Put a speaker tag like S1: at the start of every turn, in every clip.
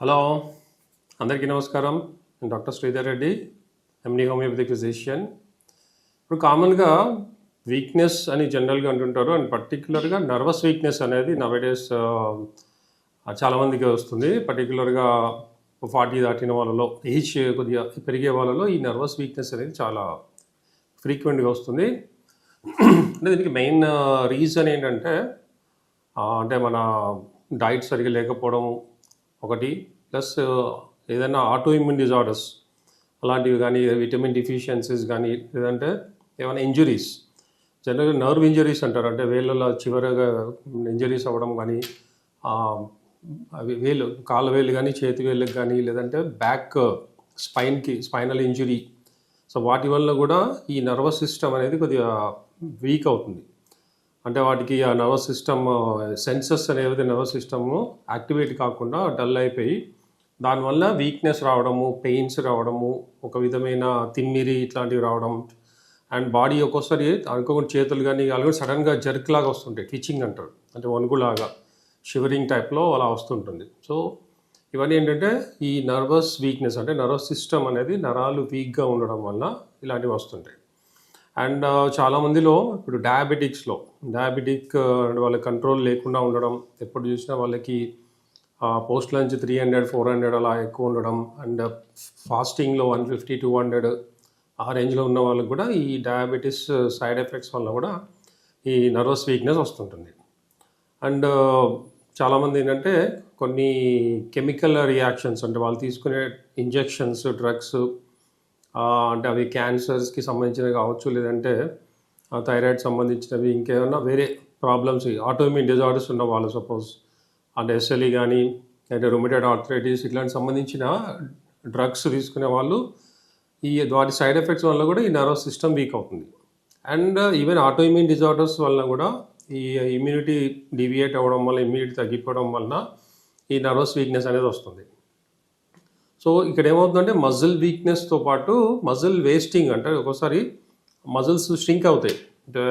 S1: Hello అందరికీ నమస్కారం. నేను doctor Sridhar Reddy MD homeopathic physician ఇప్పుడు కామన్గా వీక్నెస్ అని జనరల్గా అంటుంటారు. అండ్ పర్టిక్యులర్గా నర్వస్ వీక్నెస్ అనేది నవేడేస్ చాలామందికి వస్తుంది. పర్టికులర్గా ఫార్టీ దాటిన వాళ్ళలో ఏజ్ కొద్దిగా పెరిగే వాళ్ళలో ఈ నర్వస్ వీక్నెస్ అనేది చాలా ఫ్రీక్వెంట్గా వస్తుంది. అంటే దీనికి మెయిన్ రీజన్ ఏంటంటే అంటే మన డైట్ సరిగా లేకపోవడం ఒకటి ప్లస్ ఏదైనా ఆటో ఇమ్యూన్ డిజార్డర్స్ అలాంటివి కానీ విటమిన్ డిఫిషియన్సీస్ కానీ లేదంటే ఏమైనా ఇంజురీస్ జనరల్గా నర్వ్ ఇంజరీస్ అంటారు. అంటే వేళ్ళలో చివరగా ఇంజరీస్ అవ్వడం కానీ అవి వేలు కాళ్ళ వేలు కానీ చేతి వేళ్ళకి కానీ లేదంటే బ్యాక్ స్పైన్కి స్పైనల్ ఇంజురీ సో వాటి వల్ల కూడా ఈ నర్వస్ సిస్టమ్ అనేది కొద్దిగా వీక్ అవుతుంది. అంటే వాటికి ఆ నర్వస్ సిస్టమ్ సెన్సెస్ అనేది నర్వస్ సిస్టమ్ యాక్టివేట్ కాకుండా డల్ అయిపోయి దానివల్ల వీక్నెస్ రావడము పెయిన్స్ రావడము ఒక విధమైన తిమ్మిరి ఇట్లాంటివి రావడం అండ్ బాడీ ఒక్కోసారి అనుకోకుండా చేతులు కానీ అలాగే సడన్గా జర్క్ లాగా వస్తుంటాయి టీచింగ్ అంటారు. అంటే వణుకులాగా షివరింగ్ టైప్లో అలా వస్తుంటుంది. సో ఇవన్నీ ఏంటంటే ఈ నర్వస్ వీక్నెస్ అంటే నర్వస్ సిస్టమ్ అనేది నరాలు వీక్గా ఉండడం వల్ల ఇలాంటివి వస్తుంటాయి. అండ్ చాలామందిలో ఇప్పుడు డయాబెటిక్స్లో డయాబెటిక్ వాళ్ళ కంట్రోల్ లేకుండా ఉండడం ఎప్పుడు చూసినా వాళ్ళకి post lunch three hundred four hundred అలా ఎక్కువ ఉండడం అండ్ ఫాస్టింగ్లో వన్ ఫిఫ్టీ టూ హండ్రెడ్ ఆ రేంజ్లో ఉన్న వాళ్ళకి కూడా ఈ డయాబెటీస్ సైడ్ ఎఫెక్ట్స్ వల్ల కూడా ఈ నర్వస్ వీక్నెస్ వస్తుంటుంది. అండ్ చాలామంది ఏంటంటే కొన్ని కెమికల్ రియాక్షన్స్ అంటే వాళ్ళు తీసుకునే ఇంజెక్షన్స్ డ్రగ్స్ అంటే అవి క్యాన్సర్స్కి సంబంధించినవి కావచ్చు లేదంటే థైరాయిడ్ సంబంధించినవి ఇంకేమైనా వేరే ప్రాబ్లమ్స్ ఆటోమిన్ డిజార్డర్స్ ఉన్న వాళ్ళు సపోజ్. అంటే ఎస్ఎల్ఈ కానీ అంటే రొమిటెడ్ ఆర్థరైటిస్ ఇట్లాంటి సంబంధించిన డ్రగ్స్ తీసుకునే వాళ్ళు ఈ వాటి సైడ్ ఎఫెక్ట్స్ వల్ల కూడా ఈ నర్వస్ సిస్టమ్ వీక్ అవుతుంది. అండ్ ఈవెన్ ఆటోఇమ్యూన్ డిజార్డర్స్ వల్ల కూడా ఈ ఇమ్యూనిటీ డివియేట్ అవ్వడం వల్ల ఇమ్యూనిటీ తగ్గిపోవడం వలన ఈ నర్వస్ వీక్నెస్ అనేది వస్తుంది. సో ఇక్కడ ఏమవుతుందంటే మజిల్ వీక్నెస్తో పాటు మజిల్ వేస్టింగ్ అంటే ఒక్కోసారి మజిల్స్ స్ట్రింక్ అవుతాయి. అంటే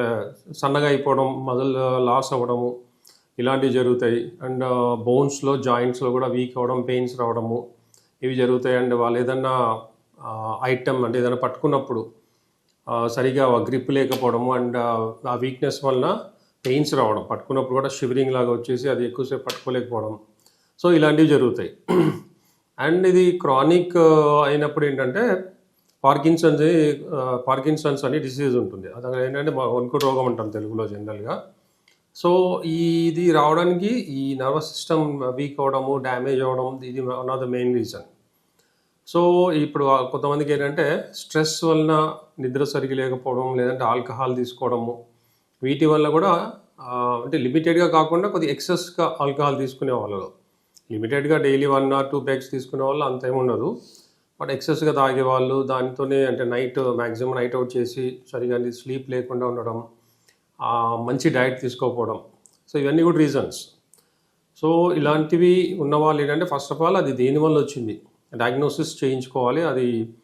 S1: సన్నగా అయిపోవడం మజిల్ uh, లాస్ అవ్వడము ఇలాంటివి జరుగుతాయి. అండ్ uh, బోన్స్లో జాయింట్స్లో కూడా వీక్ అవ్వడం పెయిన్స్ రావడము ఇవి జరుగుతాయి. అండ్ వాళ్ళు ఏదన్నా uh, ఐటమ్ అంటే ఏదైనా పట్టుకున్నప్పుడు సరిగా గ్రిప్ లేకపోవడము అండ్ ఆ వీక్నెస్ వలన పెయిన్స్ రావడం. పట్టుకున్నప్పుడు కూడా షివరింగ్ లాగా వచ్చేసి అది ఎక్కువసేపు పట్టుకోలేకపోవడం. సో ఇలాంటివి జరుగుతాయి. అండ్ ఇది క్రానిక్ అయినప్పుడు ఏంటంటే పార్కిన్సన్స్ పార్కిన్సన్స్ అని డిసీజ్ ఉంటుంది. అది ఏంటంటే మా వణుకు రోగం అంటాం తెలుగులో జనరల్గా. సో ఈ ఇది రావడానికి ఈ నర్వస్ సిస్టమ్ వీక్ అవ్వడము డ్యామేజ్ అవ్వడం ఇది one of the main reason so ఇప్పుడు కొంతమందికి ఏంటంటే స్ట్రెస్ వలన నిద్ర సరిగి లేకపోవడం లేదంటే ఆల్కహాల్ తీసుకోవడము వీటి వల్ల కూడా అంటే లిమిటెడ్గా కాకుండా కొద్దిగా ఎక్సెస్గా ఆల్కహాల్ తీసుకునే వాళ్ళలో. లిమిటెడ్గా daily one or two bags తీసుకునే వాళ్ళు అంత ఏముండదు బట్ ఎక్సెస్గా తాగే వాళ్ళు దానితోనే అంటే నైట్ మ్యాక్సిమం నైట్ అవుట్ చేసి సరిగా స్లీప్ లేకుండా ఉండడం మంచి డైట్ తీసుకోకపోవడం. సో ఇవన్నీ కూడా రీజన్స్. సో ఇలాంటివి ఉన్న వాళ్ళు ఏంటంటే ఫస్ట్ ఆఫ్ ఆల్ అది దేని వల్ల వచ్చింది? డయాగ్నోసిస్ చేయించుకోవాలి. అది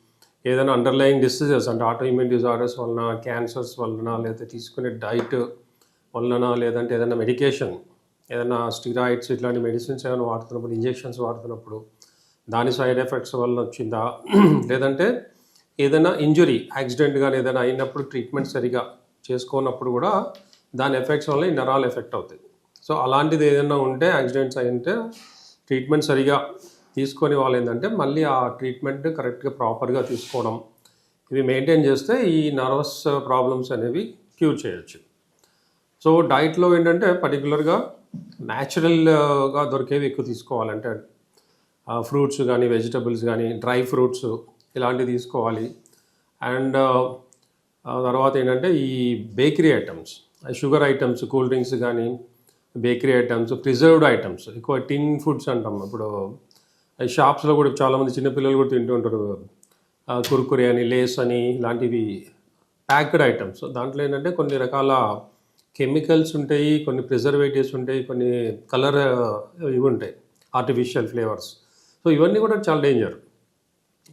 S1: ఏదైనా అండర్లయింగ్ డిసీజెస్ అంటే ఆటోఇమ్యూన్ డిజార్డర్స్ వలన క్యాన్సర్స్ వలన లేదా తీసుకునే డైట్ వలన లేదంటే ఏదైనా మెడికేషన్ ఏదైనా స్టిరాయిడ్స్ ఇట్లాంటి మెడిసిన్స్ ఏమైనా వాడుతున్నప్పుడు ఇంజెక్షన్స్ వాడుతున్నప్పుడు దాని సైడ్ ఎఫెక్ట్స్ వల్ల వచ్చిందా? లేదంటే ఏదైనా ఇంజురీ యాక్సిడెంట్ కానీ ఏదైనా అయినప్పుడు ట్రీట్మెంట్ సరిగా చేసుకోనప్పుడు కూడా దాని ఎఫెక్ట్స్ వల్ల ఈ నరాలు ఎఫెక్ట్ అవుతాయి. సో అలాంటిది ఏదైనా ఉంటే యాక్సిడెంట్స్ అయింటే ట్రీట్మెంట్ సరిగా తీసుకొని వాళ్ళు ఏంటంటే మళ్ళీ ఆ ట్రీట్మెంట్ కరెక్ట్గా ప్రాపర్గా తీసుకోవడం. ఇవి మెయింటైన్ చేస్తే ఈ నర్వస్ ప్రాబ్లమ్స్ అనేవి క్యూర్ చేయొచ్చు. సో డైట్లో ఏంటంటే పర్టికులర్గా న్యాచురల్గా దొరికేవి ఎక్కువ తీసుకోవాలంటే ఫ్రూట్స్ కానీ వెజిటబుల్స్ కానీ డ్రై ఫ్రూట్స్ ఇలాంటివి తీసుకోవాలి. అండ్ తర్వాత ఏంటంటే ఈ bakery items sugar items cool drinks కానీ బేకరీ ఐటమ్స్ ప్రిజర్వ్డ్ ఐటమ్స్ ఎక్కువ టిన్ ఫుడ్స్ అంటాం. ఇప్పుడు షాప్స్లో కూడా చాలామంది చిన్నపిల్లలు కూడా తింటూ ఉంటారు. కుర్కురే అని లేస్ అని ఇలాంటివి ప్యాక్డ్ ఐటమ్స్. దాంట్లో ఏంటంటే కొన్ని రకాల కెమికల్స్ ఉంటాయి కొన్ని ప్రిజర్వేటివ్స్ ఉంటాయి కొన్ని కలర్ ఇవి ఉంటాయి ఆర్టిఫిషియల్ ఫ్లేవర్స్ సో ఇవన్నీ కూడా చాలా డేంజర్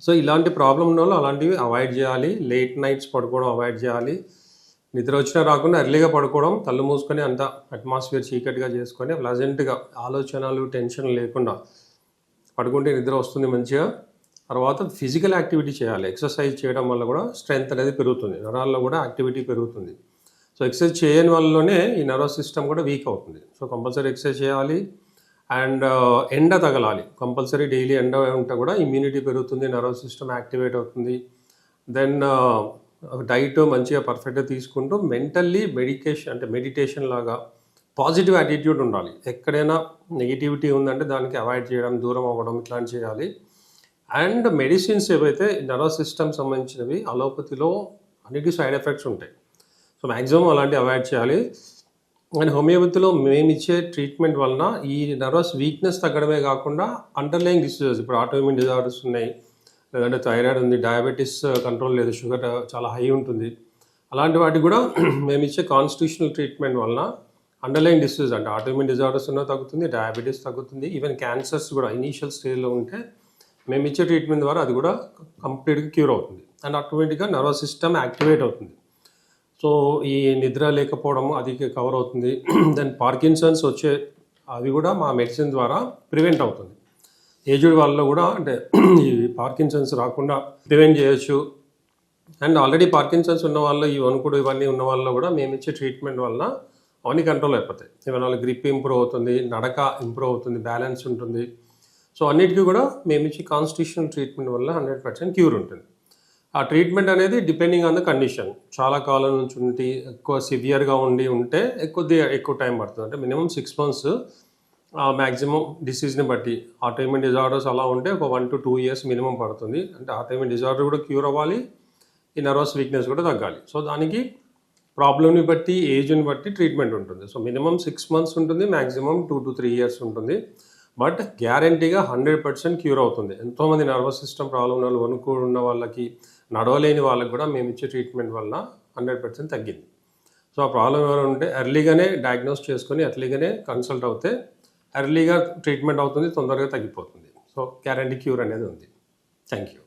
S1: సో ఇలాంటి ప్రాబ్లం ఉన్న వాళ్ళు అలాంటివి అవాయిడ్ చేయాలి. లేట్ నైట్స్ పడుకోవడం అవాయిడ్ చేయాలి. నిద్ర వచ్చినా రాకుండా ఎర్లీగా పడుకోవడం కళ్ళు మూసుకొని అంత అట్మాస్ఫియర్ చీకటిగా చేసుకొని ప్లజెంట్గా ఆలోచనలు టెన్షన్ లేకుండా పడుకుంటే నిద్ర వస్తుంది మంచిగా. తర్వాత ఫిజికల్ యాక్టివిటీ చేయాలి. ఎక్సర్సైజ్ చేయడం వల్ల కూడా స్ట్రెంగ్త్ అనేది పెరుగుతుంది. నరాల్లో కూడా యాక్టివిటీ పెరుగుతుంది. సో ఎక్సర్సైజ్ చేయని వల్లనే ఈ నర్వస్ సిస్టమ్ కూడా వీక్ అవుతుంది. సో కంపల్సరీ ఎక్సర్సైజ్ చేయాలి అండ్ uh, ఎండ తగలాలి. కంపల్సరీ డైలీ ఎండ ఉంటే కూడా ఇమ్యూనిటీ పెరుగుతుంది నర్వస్ సిస్టమ్ యాక్టివేట్ అవుతుంది. దెన్ డైట్ uh, మంచిగా పర్ఫెక్ట్గా తీసుకుంటూ మెంటల్లీ మెడికేషన్ అంటే మెడిటేషన్ లాగా పాజిటివ్ యాటిట్యూడ్ ఉండాలి. ఎక్కడైనా నెగిటివిటీ ఉందంటే దానికి అవాయిడ్ చేయడం దూరం అవ్వడం ఇట్లాంటి చేయాలి. అండ్ మెడిసిన్స్ ఏవైతే నర్వస్ సిస్టమ్ సంబంధించినవి అలోపతిలో అన్నిటి సైడ్ ఎఫెక్ట్స్ ఉంటాయి. సో మ్యాక్సిమం అలాంటివి అవాయిడ్ చేయాలి. అండ్ హోమియోపతిలో మేము ఇచ్చే ట్రీట్మెంట్ వలన ఈ నర్వస్ వీక్నెస్ తగ్గడమే కాకుండా అండర్లయింగ్ డిసీజెస్ ఇప్పుడు ఆటోమిన్ డిజార్డర్స్ ఉన్నాయి. లేదంటే థైరాయిడ్ ఉంది డయాబెటీస్ కంట్రోల్ uh, లేదు షుగర్ uh, చాలా హై ఉంటుంది. అలాంటి వాటికి కూడా మేము ఇచ్చే కాన్స్టిట్యూషనల్ ట్రీట్మెంట్ వలన అండర్లైన్ డిసీజ్ అంటే ఆటోమిన్ డిజార్డర్స్ ఉన్న తగ్గుతుంది డయాబెటీస్ తగ్గుతుంది ఈవెన్ క్యాన్సర్స్ కూడా ఇనీషియల్ స్టేజ్లో ఉంటే మేము ఇచ్చే ట్రీట్మెంట్ ద్వారా అది కూడా కంప్లీట్గా క్యూర్ అవుతుంది. అండ్ ఆటోమేటిక్గా నర్వస్ సిస్టమ్ యాక్టివేట్ అవుతుంది. సో ఈ నిద్ర లేకపోవడం అది కవర్ అవుతుంది. దెన్ పార్కిన్సన్స్ వచ్చే అవి కూడా మా మెడిసిన్ ద్వారా ప్రివెంట్ అవుతుంది. ఏజ్డ్ వాళ్ళలో కూడా అంటే ఈ పార్కిన్సన్స్ రాకుండా ప్రివెంట్ చేయొచ్చు. అండ్ ఆల్రెడీ పార్కిన్సన్స్ ఉన్న వాళ్ళు ఈ వణుకుడు ఇవన్నీ ఉన్న వాళ్ళలో కూడా మేము ఇచ్చే ట్రీట్మెంట్ వలన అవన్నీ కంట్రోల్ అయిపోతాయి. ఇవన్న వాళ్ళ గ్రిప్ ఇంప్రూవ్ అవుతుంది నడక ఇంప్రూవ్ అవుతుంది బ్యాలెన్స్ ఉంటుంది. సో అన్నిటికీ కూడా మేము ఇచ్చే కాన్స్టిట్యూషనల్ ట్రీట్మెంట్ వల్ల హండ్రెడ్ పర్సెంట్ క్యూర్ ఉంటుంది. ఆ ట్రీట్మెంట్ అనేది డిపెండింగ్ ఆన్ ద కండిషన్ చాలా కాలం నుంచి ఉండి ఎక్కువ సివియర్గా ఉండి ఉంటే ఎక్కువ ఎక్కువ టైం పడుతుంది. అంటే మినిమం సిక్స్ మంత్స్ మ్యాక్సిమం డిసీజ్ని బట్టి. ఆటోమిన్ డిజార్డర్స్ అలా ఉంటే ఒక one to two years minimum పడుతుంది. అంటే ఆటోమిన్ డిజార్డర్ కూడా క్యూర్ అవ్వాలి. ఈ నర్వస్ వీక్నెస్ కూడా తగ్గాలి. సో దానికి ప్రాబ్లమ్ని బట్టి ఏజ్ని బట్టి ట్రీట్మెంట్ ఉంటుంది. సో మినిమం సిక్స్ మంత్స్ ఉంటుంది maximum two to three years ఉంటుంది. బట్ గ్యారంటీగా హండ్రెడ్ పర్సెంట్ క్యూర్ అవుతుంది. ఎంతోమంది నర్వస్ సిస్టమ్ ప్రాబ్లం ఉన్న వాళ్ళు ఉన్న వాళ్ళకి నడవలేని వాళ్ళకి కూడా మేము ఇచ్చే ట్రీట్మెంట్ వల్ల హండ్రెడ్ పర్సెంట్ తగ్గింది. సో ఆ ప్రాబ్లం ఎవరైనా ఉంటే ఎర్లీగానే డయాగ్నోస్ చేసుకొని ఎర్లీగానే కన్సల్ట్ అవుతే ఎర్లీగా ట్రీట్మెంట్ అవుతుంది తొందరగా తగ్గిపోతుంది. సో గ్యారంటీ క్యూర్ అనేది ఉంది. Thank you.